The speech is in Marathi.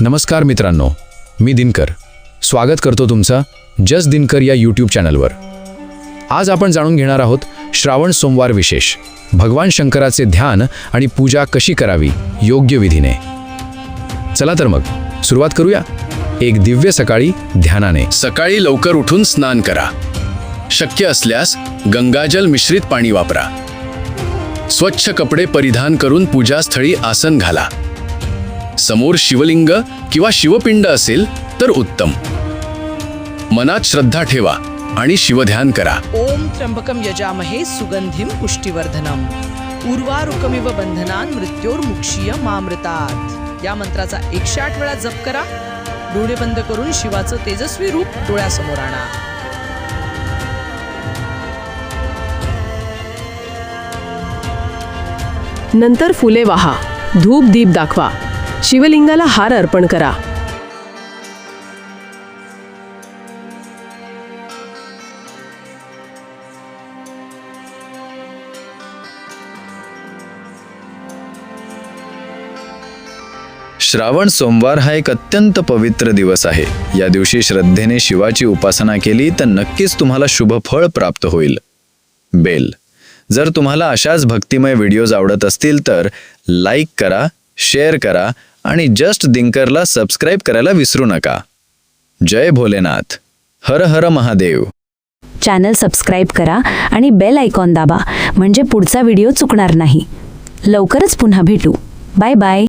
नमस्कार मित्रांनो मी दिनकर. स्वागत करतो तुमचं जस दिनकर या यूट्यूब चॅनलवर. आज आपण जाणून घेणार आहोत श्रावण सोमवार विशेष. भगवान शंकराचे ध्यान आणि पूजा कशी करावी योग्य विधीने. चला तर मग सुरुवात करूया. एक दिव्य सकाळी ध्यानाने. सकाळी लवकर उठून स्नान करा. शक्य असल्यास गंगाजल मिश्रित पाणी वापरा. स्वच्छ कपडे परिधान करून पूजास्थळी आसन घाला. समोर शिवलिंग किंवा शिवपिंड असेल तर उत्तम. मनात श्रद्धा ठेवा आणि शिवध्यान करा. ओम त्र्यंबकम यजामहे सुगंधिम पुष्टिवर्धनम. उर्वारुकमिव बंधनान मृत्योर्मुक्षीय मामृतात. या मंत्राचा एकशे आठ वेळा जप करा. डोळे बंद करून शिवाचं तेजस्वी रूप डोळ्यासमोर आणा. नंतर फुले वाहा. धूप दीप दाखवा. शिवलिंगाला हार अर्पण करा. श्रावण सोमवार हा एक अत्यंत पवित्र दिवस आहे. या दिवशी श्रद्धेने शिवाची उपासना केली तर नक्कीच तुम्हाला शुभ फळ प्राप्त होईल. बेल. जर तुम्हाला अशाच भक्तिमय व्हिडिओज आवडत असतील तर लाईक करा शेअर करा आणि जस्ट दिंकरला सबस्क्राईब करायला विसरू नका. जय भोलेनाथ. हर हर महादेव. चॅनल सबस्क्राईब करा आणि बेल आयकॉन दाबा म्हणजे पुढचा व्हिडिओ चुकणार नाही. लवकरच पुन्हा भेटू. Bye bye